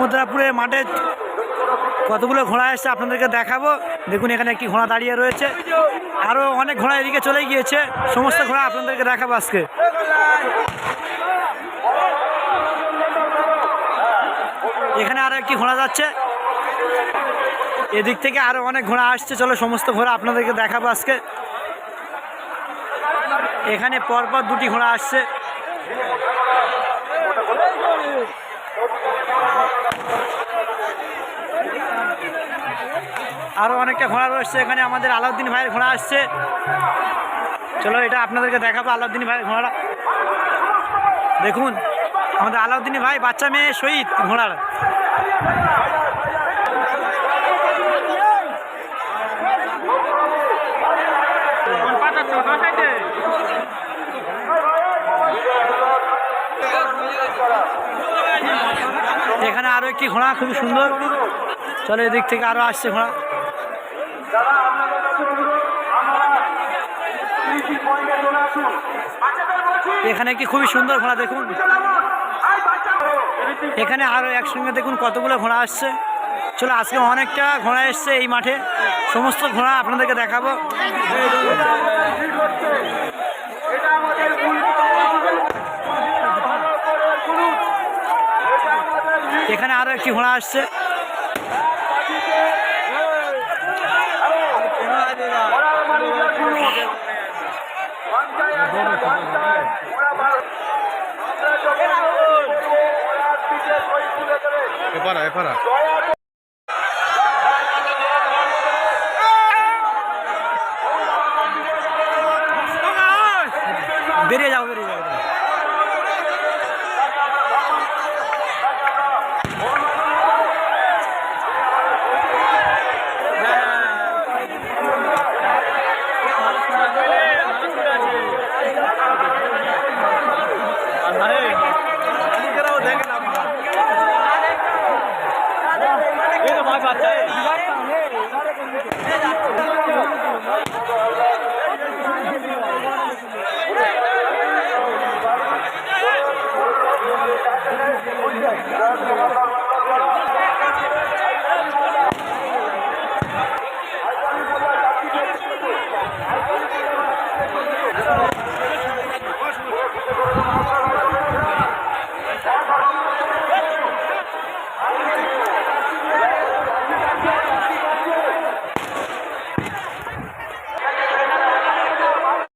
সমুদ্রাপুরের মাঠে কতগুলো ঘোড়া এসছে আপনাদেরকে দেখাবো। দেখুন, এখানে একটি ঘোড়া দাঁড়িয়ে রয়েছে। আরও অনেক ঘোড়া এদিকে চলে গিয়েছে। সমস্ত ঘোড়া আপনাদেরকে দেখাবো আজকে। এখানে আরও একটি ঘোড়া যাচ্ছে। এদিক থেকে আরও অনেক ঘোড়া আসছে। চলো, সমস্ত ঘোড়া আপনাদেরকে দেখাবো আজকে। এখানে পরপর দুটি ঘোড়া আসছে। আরও অনেকটা ঘোড়া রয়েছে এখানে, আমাদের আলাউদ্দিন ভাইয়ের ঘোড়া আসছে। চলো, এটা আপনাদেরকে দেখাবো, আলাউদ্দিন ভাইয়ের ঘোড়াটা। দেখুন, আমাদের আলাউদ্দিন ভাই, বাচ্চা মেয়ে শহীদ ঘোড়ার। এখানে আরও একটি ঘোড়া, খুবই সুন্দর। চলো এদিক থেকে আরও আসছে ঘোড়া। এখানে কি খুবই সুন্দর ঘোড়া, দেখুন। এখানে আরও একসঙ্গে দেখুন কতগুলো ঘোড়া আসছে। চলো, আজকে অনেকটা ঘোড়া এসছে এই মাঠে। সমস্ত ঘোড়া আপনাদেরকে দেখাবো। এখানে আরও একটি ঘোড়া আসছে। এপারা এপারা বেরিয়ে যাও বেরিয়ে যাও। Just